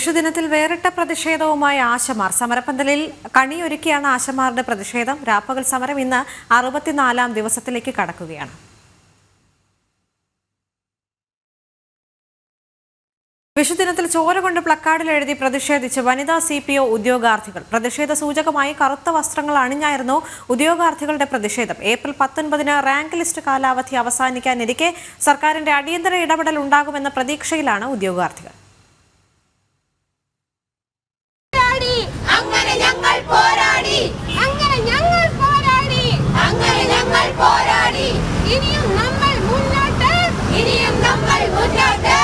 വിഷുദിനത്തിൽ വേറിട്ട പ്രതിഷേധവുമായി ആശമാർ. സമരപ്പന്തലിൽ കണിയൊരുക്കിയാണ് ആശമാരുടെ പ്രതിഷേധം. രാപ്പകൽ സമരം ഇന്ന് അറുപത്തിനാലാം ദിവസത്തിലേക്ക് കടക്കുകയാണ്. വിഷുദിനത്തിൽ ചോര കൊണ്ട് പ്ലക്കാർഡിൽ എഴുതി പ്രതിഷേധിച്ച് വനിതാ സി പി ഒ ഉദ്യോഗാർത്ഥികൾ. പ്രതിഷേധ സൂചകമായി കറുത്ത വസ്ത്രങ്ങൾ അണിഞ്ഞായിരുന്നു ഉദ്യോഗാർത്ഥികളുടെ പ്രതിഷേധം. ഏപ്രിൽ പത്തൊൻപതിന് റാങ്ക് ലിസ്റ്റ് കാലാവധി അവസാനിക്കാനിരിക്കെ സർക്കാരിന്റെ അടിയന്തര ഇടപെടൽ ഉണ്ടാകുമെന്ന പ്രതീക്ഷയിലാണ് ഉദ്യോഗാർത്ഥികൾ പോരാടി അങ്ങനെ ഞങ്ങൾ പോരാടി അങ്ങനെ ഞങ്ങൾ പോരാടി അങ്ങനെ ഞങ്ങൾ പോരാടി ഇനിയും നമ്മൾ മുന്നോട്ട്. ഇനിയും നമ്മൾ മുന്നോട്ട്.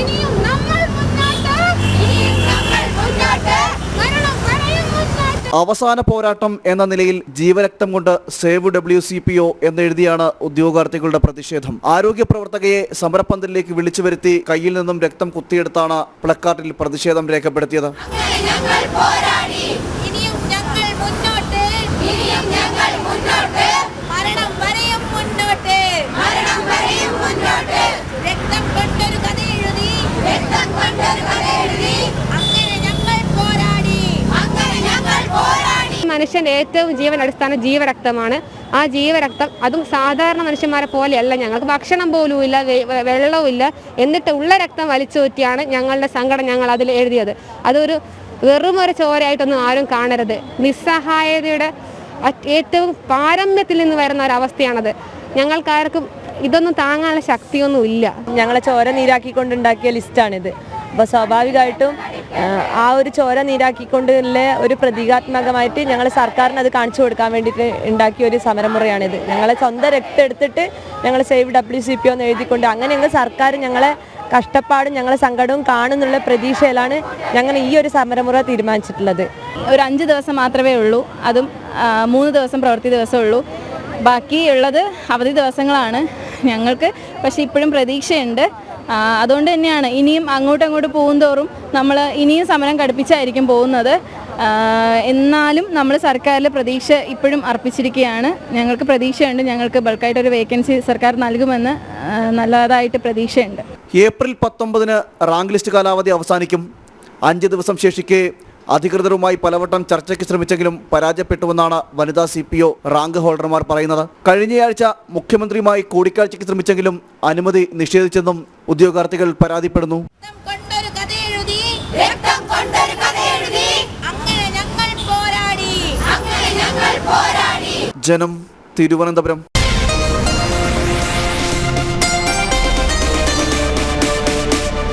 ഇനിയും നമ്മൾ മുന്നോട്ട്. ഇനിയും നമ്മൾ മുന്നോട്ട്. മരണം വരെയും മുന്നോട്ട്. അവസാന പോരാട്ടം എന്ന നിലയിൽ ജീവരക്തം കൊണ്ട് save W C P O എന്നെഴുതിയാണ് ഉദ്യോഗാർത്ഥികളുടെ പ്രതിഷേധം. ആരോഗ്യ പ്രവർത്തകയെ സമരപ്പന്തലിലേക്ക് വിളിച്ചു വരുത്തി കയ്യിൽ നിന്നും രക്തം കുത്തിയെടുത്താണ് പ്ലക്കാർഡിൽ പ്രതിഷേധം രേഖപ്പെടുത്തിയത്. ഞങ്ങൾ പോരാടി. ഇനിയും ഞങ്ങൾ മുന്നോട്ട് ഇനിയും ഞങ്ങൾ മുന്നോട്ട് മരണം വരെയും മുന്നോട്ട് മരണം വരെയും മുന്നോട്ട് രക്തം കൊണ്ടൊരു കഥ എഴുതി രക്തം കൊണ്ടൊരു കഥ എഴുതി അങ്ങനെ ഞങ്ങൾ പോരാടി അങ്ങനെ ഞങ്ങൾ പോരാടി മനുഷ്യന്റെ ഏറ്റവും ജീവൻ അടിസ്ഥാന ജീവരക്തമാണ്. ആ ജീവരക്തം അതും സാധാരണ മനുഷ്യന്മാരെ പോലെയല്ല. ഞങ്ങൾക്ക് ഭക്ഷണം പോലും ഇല്ല വെള്ളവും ഇല്ല. എന്നിട്ട് ഉള്ള രക്തം വലിച്ചൂറ്റിയാണ് ഞങ്ങളുടെ സങ്കടം ഞങ്ങൾ അതിൽ എഴുതിയത്. അതൊരു വെറും ഒരു ചോരയായിട്ടൊന്നും ആരും കാണരുത്. നിസ്സഹായതയുടെ ഏറ്റവും പാരമ്യത്തിൽ നിന്ന് വരുന്ന ഒരു അവസ്ഥയാണത് ഞങ്ങൾക്കാർക്കും ഇതൊന്നും താങ്ങാനുള്ള ശക്തിയൊന്നും ഇല്ല ഞങ്ങളെ ചോര നീരാക്കിക്കൊണ്ടുണ്ടാക്കിയ ലിസ്റ്റാണിത്. അപ്പോൾ സ്വാഭാവികമായിട്ടും ആ, ഒരു ചോര നീരാക്കിക്കൊണ്ടുള്ള ഒരു പ്രതീകാത്മകമായിട്ട് ഞങ്ങൾ സർക്കാരിന് അത് കാണിച്ചു കൊടുക്കാൻ വേണ്ടിയിട്ട് ഉണ്ടാക്കിയ ഒരു സമരമുറയാണിത്. ഞങ്ങളെ സ്വന്തം രക്തം എടുത്തിട്ട് ഞങ്ങൾ സേവ് ഡബ്ല്യു സി പി ഒന്ന് എഴുതിക്കൊണ്ട് അങ്ങനെ ഞങ്ങൾ സർക്കാർ ഞങ്ങളെ കഷ്ടപ്പാടും ഞങ്ങളെ സങ്കടവും കാണുന്നുള്ള പ്രതീക്ഷയിലാണ് ഞങ്ങൾ ഈ ഒരു സമരമുറ തീരുമാനിച്ചിട്ടുള്ളത്. ഒരു അഞ്ച് ദിവസം മാത്രമേ ഉള്ളൂ. അതും മൂന്ന് ദിവസം പ്രവൃത്തി ദിവസമേ ഉള്ളൂ. ബാക്കിയുള്ളത് അവധി ദിവസങ്ങളാണ് ഞങ്ങൾക്ക്. പക്ഷേ ഇപ്പോഴും പ്രതീക്ഷയുണ്ട്. അതുകൊണ്ട് തന്നെയാണ് ഇനിയും അങ്ങോട്ടും അങ്ങോട്ട് പോകുന്തോറും നമ്മൾ ഇനിയും സമരം കടുപ്പിച്ചായിരിക്കും പോകുന്നത്. എന്നാലും നമ്മൾ സർക്കാരിൽ പ്രതീക്ഷ ഇപ്പോഴും അർപ്പിച്ചിരിക്കുകയാണ്. ഞങ്ങൾക്ക് പ്രതീക്ഷയുണ്ട് ഞങ്ങൾക്ക് ബൾക്കായിട്ടൊരു വേക്കൻസി സർക്കാർ നൽകുമെന്ന് നല്ലതായിട്ട് പ്രതീക്ഷയുണ്ട്. ഏപ്രിൽ പത്തൊമ്പതിന് റാങ്ക് ലിസ്റ്റ് കാലാവധി അവസാനിക്കും. അഞ്ച് ദിവസം ശേഷിക്കെ അധികൃതരുമായി പലവട്ടം ചർച്ചയ്ക്ക് ശ്രമിച്ചെങ്കിലും പരാജയപ്പെട്ടുവെന്നാണ് വനിതാ സി പി ഒ റാങ്ക് ഹോൾഡർമാർ പറയുന്നത്. കഴിഞ്ഞയാഴ്ച മുഖ്യമന്ത്രിയുമായി കൂടിക്കാഴ്ചയ്ക്ക് ശ്രമിച്ചെങ്കിലും അനുമതി നിഷേധിച്ചെന്നും ഉദ്യോഗാർത്ഥികൾ പരാതിപ്പെടുന്നു. ജനം തിരുവനന്തപുരം.